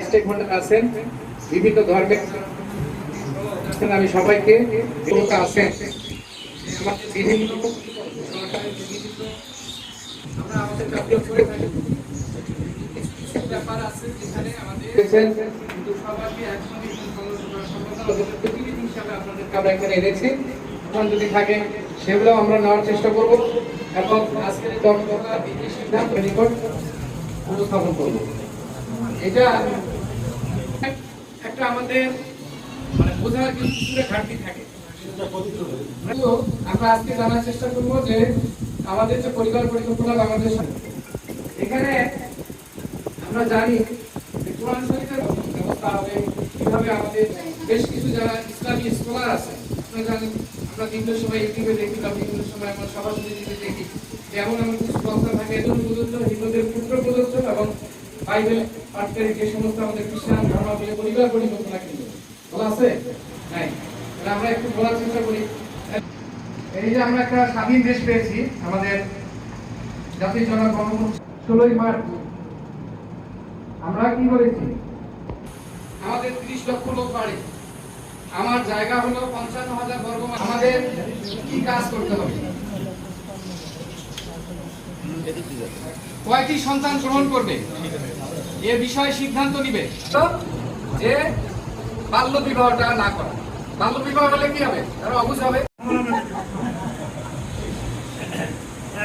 Stake holder আছেন বিভিন্ন ধর্মের আমি সবাইকে লোক আছেন বিভিন্ন আমরা এখানে এনেছি যদি থাকে সেগুলো আমরা নেওয়ার চেষ্টা করব এবং আজকের বিদেশি সিদ্ধান্ত উপস্থাপন করব এটা একটা আমাদের মানে বোঝার কিছু ঘাটতি থাকে। আমরা আজকে জানার চেষ্টা করব যে আমাদের যে পরিবার পরিকল্পনা আমাদের এখানে আমরা জানি যে কোরআন ব্যবস্থা হবে, কীভাবে আমাদের বেশ কিছু যারা ইসলামী স্কলার আছে, আপনারা জানেন, আমরা বিভিন্ন সময় ইউটিউবে দেখি বা বিভিন্ন সময় আমরা সভা সমিতিতে দেখি যে এমন এমন কিছু থাকে, এজন্য প্রযোজ্য হিন্দুদের পুত্র প্রযোজ্য এবং বাইবেল যে সমস্ত আমাদের খ্রিস্টান পরিবার কিন্তু। আছে? নাই। আমরা একটু বলার চেষ্টা করি। এই যে আমরা একটা স্বাধীন দেশ পেয়েছি, আমাদের জাতির বঙ্গবন্ধু ষোলোই মার্চ। আমরা কি করেছি আমাদের ত্রিশ লক্ষ লোক বাড়ি। আমার জায়গা হলো পঞ্চান্ন হাজার বর্গ আমাদের কি কাজ করতে হবে? কয়টি সন্তান গ্রহণ করবে? এ বিষয়ে সিদ্ধান্ত নিবে। যে বাল্য বিবাহটা না করা। বাল্য বিবাহ হলে কি হবে? তারা অবুঝ হবে।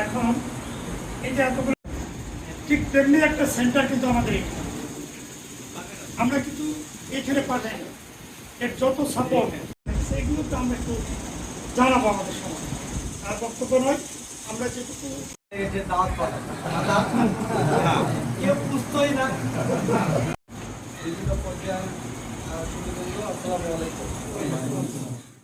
এখন এই যে এতগুলো ঠিক তেমনি একটা সেন্টার কিন্তু আমাদের এখানে। আমরা কিন্তু এখানে পাঠাই না। এর যত সাপোর্ট সেগুলো তো আমরা একটু জানাব আমাদের সমাজ। আর বক্তব্য নয় আমরা যেটুকু যে দাওয়াত পাওয়া কেউ বুঝতোই না। বিভিন্ন পর্যায়ে আলাইকুম।